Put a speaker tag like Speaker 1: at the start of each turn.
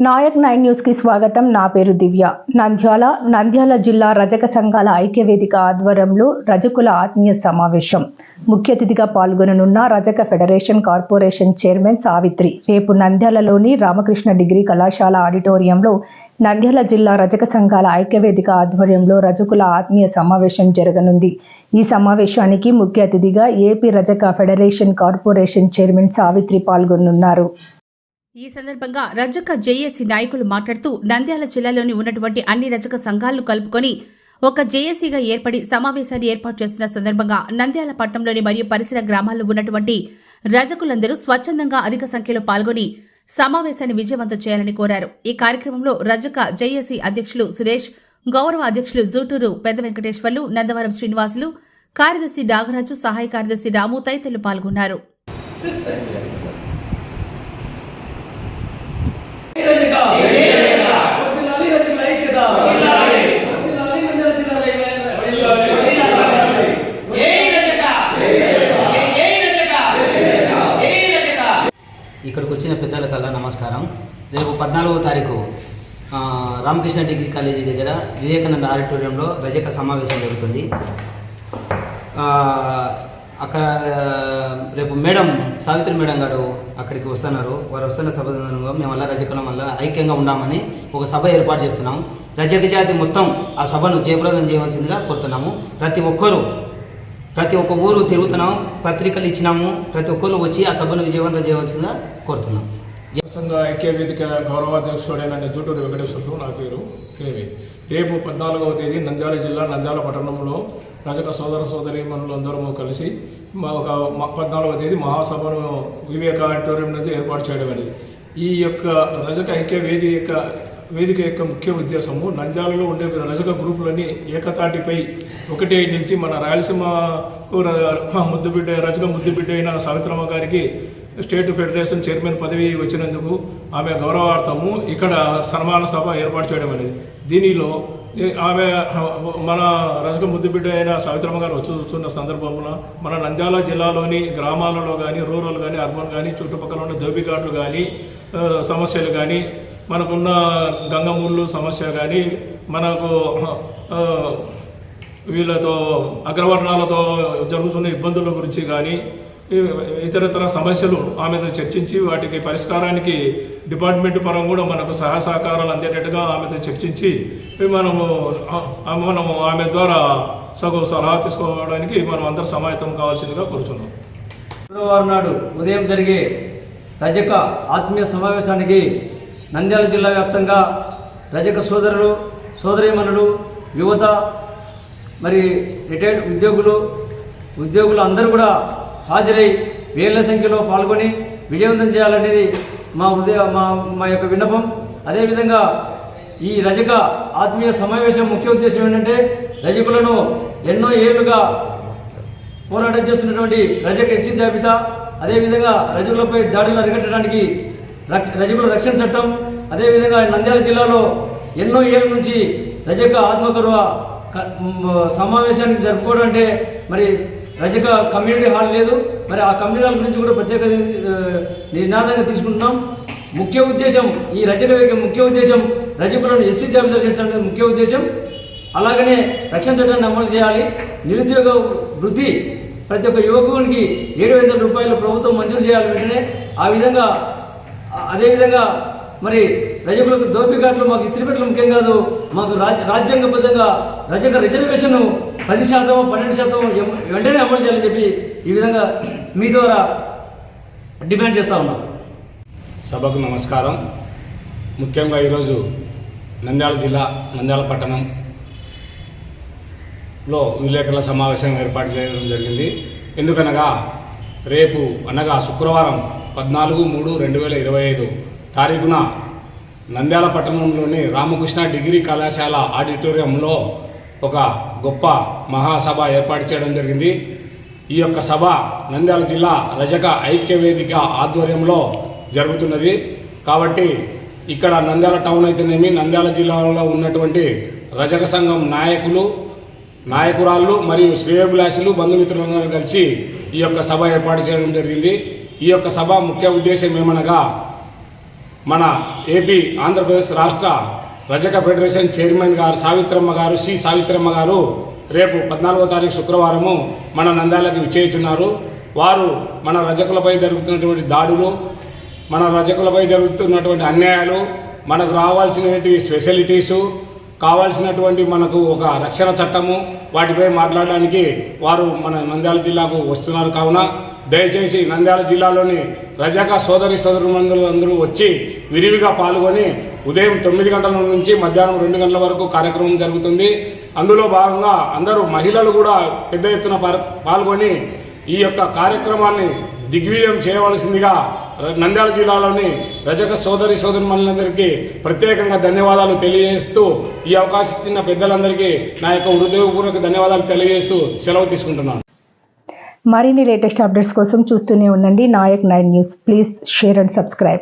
Speaker 1: Naik nine న్యూస్కి స్వాగతం. నా పేరు దివ్య. నంద్యాల నంద్యాల జిల్లా రజక సంఘాల ఐక్యవేదిక ఆధ్వర్యంలో రజకుల ఆత్మీయ సమావేశం. ముఖ్య అతిథిగా పాల్గొననున్న రజక ఫెడరేషన్ కార్పొరేషన్ చైర్మన్ సావిత్రి. రేపు నంద్యాలలోని రామకృష్ణ డిగ్రీ కళాశాల ఆడిటోరియంలో నంద్యాల జిల్లా రజక సంఘాల ఐక్యవేదిక ఆధ్వర్యంలో రజకుల ఆత్మీయ సమావేశం జరగనుంది. ఈ సమావేశానికి ముఖ్య అతిథిగా ఏపీ రజక ఫెడరేషన్ కార్పొరేషన్ చైర్మన్ సావిత్రి పాల్గొనున్నారు.
Speaker 2: ఈ సందర్భంగా రజక జేఏసీ నాయకులు మాట్లాడుతూ నంద్యాల జిల్లాలోని ఉన్నటువంటి అన్ని రజక సంఘాలను కలుపుకొని ఒక జేఏసీగా ఏర్పడి సమావేశాన్ని ఏర్పాటు చేస్తున్న సందర్భంగా నంద్యాల పట్టణంలోని మరియు పరిసర గ్రామాల్లో ఉన్నటువంటి రజకులందరూ స్వచ్ఛందంగా అధిక సంఖ్యలో పాల్గొని సమావేశాన్ని విజయవంతం చేయాలని కోరారు. ఈ కార్యక్రమంలో రజక జేఏసీ అధ్యక్షులు సురేష్ గౌరవ అధ్యక్షులు జూటూరు పెద్ద వెంకటేశ్వర్లు నందవరం శ్రీనివాసులు కార్యదర్శి నాగరాజు సహాయ కార్యదర్శి రాము తదితరులు పాల్గొన్నారు
Speaker 3: రజక వర్ధిల్లాలి రజకుల ఐక్యత వర్ధిల్లాలి నంద్యాల జిల్లా వర్ధిల్లాలి
Speaker 4: జై రజక జై జై రజక జై రజక
Speaker 5: ఇక్కడికి వచ్చిన పెద్దలకల్లా నమస్కారం. రేపు పద్నాలుగో తారీఖు ఆ, రామకృష్ణ డిగ్రీ కాలేజీ దగ్గర వివేకానంద ఆడిటోరియంలో రజక సమావేశం జరుగుతుంది. ఆ, అక్కడ రేపు మేడం సావిత్రి మేడం గారు అక్కడికి వస్తున్నారు. వారు వస్తున్న సభ మేము అలా రజకులం వల్ల ఐక్యంగా ఉండామని ఒక సభ ఏర్పాటు చేస్తున్నాం. రజక జాతి మొత్తం ఆ సభను జయప్రదం చేయవలసిందిగా కోరుతున్నాము. ప్రతి ఒక్కరూ ప్రతి ఒక్క ఊరు తిరుగుతున్నాం పత్రికలు ఇచ్చినాము. ప్రతి ఒక్కరు వచ్చి ఆ సభను విజయవంతం చేయవలసిందిగా కోరుతున్నాం.
Speaker 6: సంఘ ఐక్య వేదిక గౌరవాధ్యక్షుడైన జూటూరు వెంకటేశ్వరుడు నా పేరు కేవి. రేపు పద్నాలుగవ తేదీ నంద్యాల జిల్లా నంద్యాల పట్టణంలో రజక సోదర సోదరి అందరము కలిసి ఒక పద్నాలుగవ తేదీ మహాసభను వివేక ఆడిటోరియం నందు ఏర్పాటు చేయడం అనేది. ఈ యొక్క రజక ఐక్య వేదిక వేదిక యొక్క ముఖ్య ఉద్దేశము నంద్యాలలో ఉండే రజక గ్రూపులన్నీ ఏకతాటిపై ఒకటి నుంచి మన రాయలసీమకు ముద్దుబిడ్డ రజక ముద్దుబిడ్డ అయిన సావిత్రమ్మ గారికి స్టేట్ ఫెడరేషన్ చైర్మన్ పదవి వచ్చినందుకు ఆమె గౌరవార్థము ఇక్కడ సన్మాన సభ ఏర్పాటు చేయడం అనేది. దీనిలో ఆమె మన రజక ముద్దుబిడ్డ అయిన సావిత్రమ్మ గారు వచ్చి చూస్తున్న సందర్భంలో మన నంద్యాల జిల్లాలోని గ్రామాలలో కానీ రూరల్ కానీ అర్బన్ కానీ చుట్టుపక్కల ఉన్న దోబిఘాట్లు కానీ సమస్యలు కానీ మనకున్న గంగమూళ్ళు సమస్య కానీ మనకు వీళ్ళతో అగ్రవర్ణాలతో జరుగుతున్న ఇబ్బందుల గురించి కానీ ఇతరతర సమస్యలు ఆమెతో చర్చించి వాటికి పరిష్కారానికి డిపార్ట్మెంట్ పరం కూడా మనకు సహాయ సహకారాలు అందేటట్టుగా ఆమెతో చర్చించి మనము మనము ఆమె ద్వారా సగం సలహా తీసుకోవడానికి మనం అందరూ సమాయత్తం కావాల్సిందిగా కోరుతున్నాం
Speaker 3: శుక్రవారం నాడు ఉదయం జరిగే రజక ఆత్మీయ సమావేశానికి నంద్యాల జిల్లా వ్యాప్తంగా రజక సోదరులు సోదరీమణులు యువత మరి రిటైర్డ్ ఉద్యోగులు ఉద్యోగులు అందరూ కూడా హాజరై వేల సంఖ్యలో పాల్గొని విజయవంతం చేయాలనేది మా ఉదయ మా మా యొక్క విన్నపం. అదేవిధంగా ఈ రజక ఆత్మీయ సమావేశం ముఖ్య ఉద్దేశం ఏంటంటే రజకులను ఎన్నో ఏళ్ళుగా పోరాటం చేస్తున్నటువంటి రజక ఎస్సీ జాబితా అదేవిధంగా రజకులపై దాడులు అరికట్టడానికి రక్ష రజకుల రక్షణ చట్టం అదేవిధంగా నంద్యాల జిల్లాలో ఎన్నో ఏళ్ళ నుంచి రజక ఆత్మకరువ క- సమావేశానికి జరుపుకోవడం అంటే మరి రజక కమ్యూనిటీ హాల్ లేదు. మరి ఆ కమ్యూనిటీ హాల్ గురించి కూడా ప్రత్యేక ఆ, నినాదంగా తీసుకుంటున్నాం. ముఖ్య ఉద్దేశం ఈ రజక వేగం ముఖ్య ఉద్దేశం రజకులను ఎస్సీ జాబితా చేర్చడం ముఖ్య ఉద్దేశం. అలాగనే రక్షణ చట్టాన్ని అమలు చేయాలి. నిరుద్యోగ వృద్ధి ప్రతి ఒక్క యువకునికి ఏడు వందల రూపాయలు ప్రభుత్వం మంజూరు చేయాలి వెంటనే. ఆ విధంగా అదేవిధంగా మరి రజకులకు దోపికాట్లు మాకు ఇస్త్రీపెట్టలు ముఖ్యం కాదు. మాకు రాజ రాజ్యాంగబద్ధంగా రజక రిజర్వేషన్ పది శాతం పన్నెండు శాతం వెంటనే అమలు చేయాలని చెప్పి ఈ విధంగా మీ ద్వారా డిమాండ్ చేస్తా ఉన్నాం.
Speaker 7: సభకు నమస్కారం. ముఖ్యంగా ఈరోజు నంద్యాల జిల్లా నంద్యాల పట్టణం లో విలేకరుల సమావేశం ఏర్పాటు చేయడం జరిగింది. ఎందుకనగా రేపు అనగా శుక్రవారం పద్నాలుగు మూడు రెండు వేల ఇరవై ఐదు తారీఖున నంద్యాల పట్టణంలోని రామకృష్ణ డిగ్రీ కళాశాల ఆడిటోరియంలో ఒక గొప్ప మహాసభ ఏర్పాటు చేయడం జరిగింది. ఈ యొక్క సభ నంద్యాల జిల్లా రజక ఐక్య వేదిక ఆధ్వర్యంలో జరుగుతున్నది. కాబట్టి ఇక్కడ నంద్యాల టౌన్ అయితేనేమి నంద్యాల జిల్లాలో ఉన్నటువంటి రజక సంఘం నాయకులు నాయకురాళ్ళు మరియు శ్రేయోభిలాషులు బంధుమిత్రులందరూ కలిసి ఈ యొక్క సభ ఏర్పాటు చేయడం జరిగింది. ఈ యొక్క సభ ముఖ్య ఉద్దేశం ఏమనగా మన ఏపీ ఆంధ్రప్రదేశ్ రాష్ట్ర రజక ఫెడరేషన్ చైర్మన్ గారు సావిత్రమ్మ గారు సి సావిత్రమ్మ గారు రేపు పద్నాలుగో తారీఖు శుక్రవారము మన నంద్యాలకు విచ్చేస్తున్నారు వారు మన రజకులపై జరుగుతున్నటువంటి దాడులు మన రజకులపై జరుగుతున్నటువంటి అన్యాయాలు మనకు రావాల్సినటువంటి స్పెషలిటీసు కావాల్సినటువంటి మనకు ఒక రక్షణ చట్టము వాటిపై మాట్లాడడానికి వారు మన నంద్యాల జిల్లాకు వస్తున్నారు. కావున దయచేసి నంద్యాల జిల్లాలోని రజక సోదరి సోదరులందరూ అందరూ వచ్చి విరివిగా పాల్గొని ఉదయం తొమ్మిది గంటల నుంచి మధ్యాహ్నం రెండు గంటల వరకు కార్యక్రమం జరుగుతుంది. అందులో భాగంగా అందరూ మహిళలు కూడా పెద్ద ఎత్తున పాల్గొని ఈ యొక్క కార్యక్రమాన్ని దిగ్విజయం చేయవలసిందిగా నంద్యాల జిల్లాలోని రజక సోదరి సోదరులందరికీ ప్రత్యేకంగా ధన్యవాదాలు తెలియజేస్తూ ఈ అవకాశం ఇచ్చిన పెద్దలందరికీ నా యొక్క హృదయపూర్వక ధన్యవాదాలు తెలియజేస్తూ సెలవు తీసుకుంటున్నాను.
Speaker 1: మరిన్ని లేటెస్ట్ అప్డేట్స్ కోసం చూస్తూనే ఉండండి. Nayak nine news. Please share and subscribe.